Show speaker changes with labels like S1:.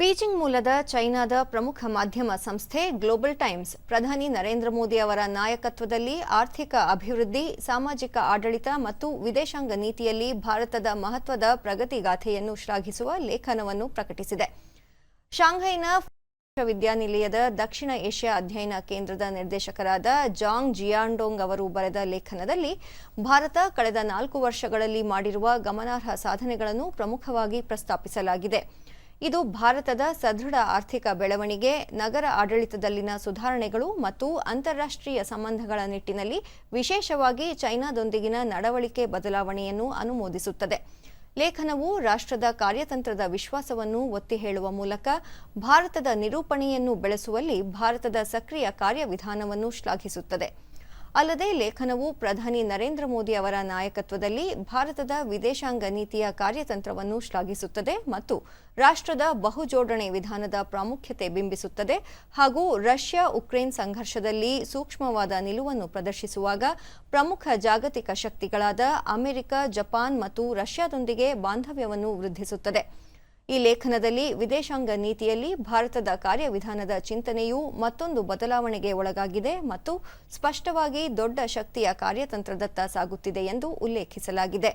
S1: Beijing ಮೂಲದ ಚೈನಾದ ಪ್ರಮುಖ ಮಾಧ್ಯಮ ಸಂಸ್ಥೆ ಗ್ಲೋಬಲ್ ಟೈಮ್ಸ್ ಪ್ರಧಾನಿ ನರೇಂದ್ರ ಮೋದಿ ಅವರ ನಾಯಕತ್ವದಲ್ಲಿ ಆರ್ಥಿಕ ಅಭಿವೃದ್ಧಿ, ಸಾಮಾಜಿಕ ಆಡಳಿತ ಮತ್ತು ವಿದೇಶಾಂಗ ನೀತಿಯಲ್ಲಿ ಭಾರತದ ಮಹತ್ವದ ಪ್ರಗತಿಗಾಥೆಯನ್ನು ಶ್ಲಾಘಿಸುವ ಲೇಖನವನ್ನು ಪ್ರಕಟಿಸಿದೆ. ಶಾಂಘೈನ ವಿಶ್ವವಿದ್ಯಾನಿಲಯದ ದಕ್ಷಿಣ ಏಷ್ಯಾ ಅಧ್ಯಯನ ಕೇಂದ್ರದ ನಿರ್ದೇಶಕರಾದ ಜಾಂಗ್ ಜಿಯಾಂಡೋಂಗ್ ಅವರು ಬರೆದ ಲೇಖನದಲ್ಲಿ, ಭಾರತ ಕಳೆದ ನಾಲ್ಕು ವರ್ಷಗಳಲ್ಲಿ ಮಾಡಿರುವ ಗಮನಾರ್ಹ ಸಾಧನೆಗಳನ್ನು ಪ್ರಮುಖವಾಗಿ ಪ್ರಸ್ತಾಪಿಸಲಾಗಿದೆ. ಇದು ಭಾರತದ ಸದೃಢ ಆರ್ಥಿಕ ಬೆಳವಣಿಗೆ, ನಗರ ಆಡಳಿತದಲ್ಲಿನ ಸುಧಾರಣೆಗಳು ಮತ್ತು ಅಂತಾರಾಷ್ಟ್ರೀಯ ಸಂಬಂಧಗಳ ನಿಟ್ಟಿನಲ್ಲಿ ವಿಶೇಷವಾಗಿ ಚೈನಾದೊಂದಿಗಿನ ನಡವಳಿಕೆ ಬದಲಾವಣೆಯನ್ನು ಅನುಮೋದಿಸುತ್ತದೆ. ಲೇಖನವು ರಾಷ್ಟ್ರದ ಕಾರ್ಯತಂತ್ರದ ವಿಶ್ವಾಸವನ್ನು ಒತ್ತಿ ಹೇಳುವ ಮೂಲಕ ಭಾರತದ ನಿರೂಪಣೆಯನ್ನು ಬೆಳೆಸುವಲ್ಲಿ ಭಾರತದ ಸಕ್ರಿಯ ಕಾರ್ಯವಿಧಾನವನ್ನು ಶ್ಲಾಘಿಸುತ್ತದೆ. ಅಲ್ಲದೆ ಲೇಖನವು ಪ್ರಧಾನಿ ನರೇಂದ್ರ ಮೋದಿ ಅವರ ನಾಯಕತ್ವದಲ್ಲಿ ಭಾರತದ ವಿದೇಶಾಂಗ ನೀತಿಯ ಕಾರ್ಯತಂತ್ರವನ್ನು ಶ್ಲಾಘಿಸುತ್ತದೆ ಮತ್ತು ರಾಷ್ಟ್ರದ ಬಹುಜೋಡಣೆ ವಿಧಾನದ ಪ್ರಾಮುಖ್ಯತೆ ಬಿಂಬಿಸುತ್ತದೆ ಹಾಗೂ ರಷ್ಯಾ ಉಕ್ರೇನ್ ಸಂಘರ್ಷದಲ್ಲಿ ಸೂಕ್ಷ್ಮವಾದ ನಿಲುವನ್ನು ಪ್ರದರ್ಶಿಸುವಾಗ ಪ್ರಮುಖ ಜಾಗತಿಕ ಶಕ್ತಿಗಳಾದ ಅಮೆರಿಕ, ಜಪಾನ್ ಮತ್ತು ರಷ್ಯಾದೊಂದಿಗೆ ಬಾಂಧವ್ಯವನ್ನು ವೃದ್ಧಿಸುತ್ತದೆ. ಈ ಲೇಖನದಲ್ಲಿ ವಿದೇಶಾಂಗ ನೀತಿಯಲ್ಲಿ ಭಾರತದ ಕಾರ್ಯವಿಧಾನದ ಚಿಂತನೆಯು ಮತ್ತೊಂದು ಬದಲಾವಣೆಗೆ ಒಳಗಾಗಿದೆ ಮತ್ತು ಸ್ಪಷ್ಟವಾಗಿ ದೊಡ್ಡ ಶಕ್ತಿಯ ಕಾರ್ಯತಂತ್ರದತ್ತ ಸಾಗುತ್ತಿದೆ ಎಂದು ಉಲ್ಲೇಖಿಸಲಾಗಿದೆ.